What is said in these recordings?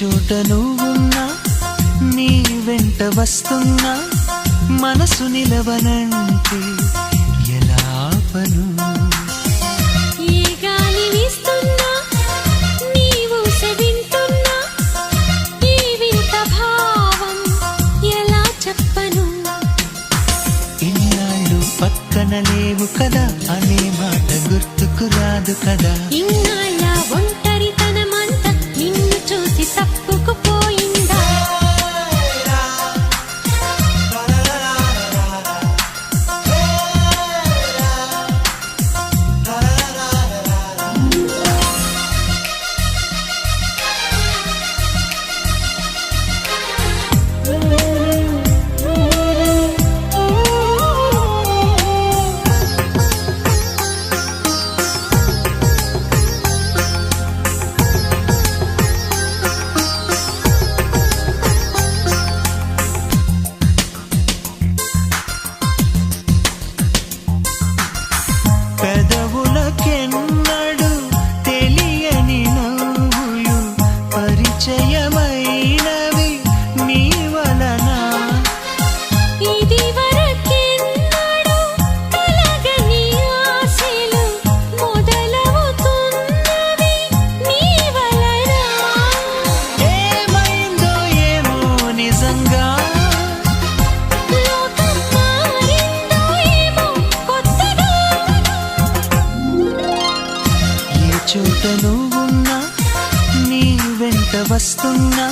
చోట నువ్వున్నా నీ వెంట వస్తున్నా మనసు నిలవనంటే ఎలా పను? fedora వస్తున్నా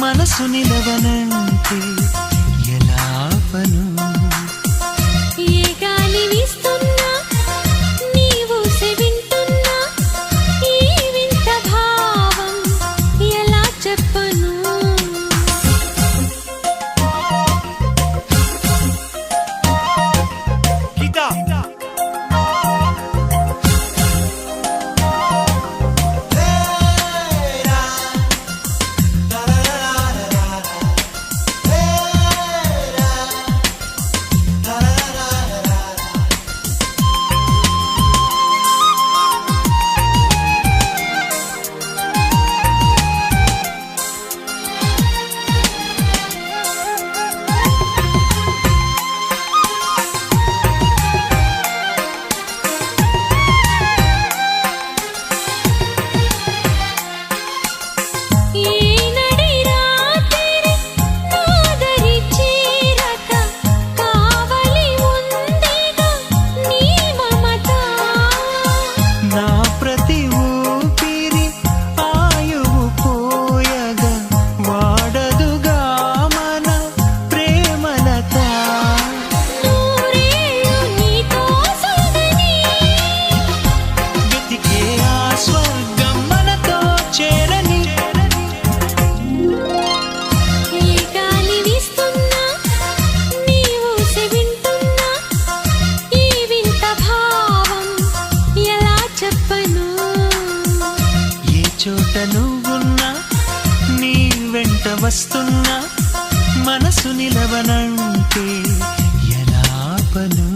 మనసు నిలవనంటే వెంట వస్తున్న మనసు నిలవనంటే ఎలా పను?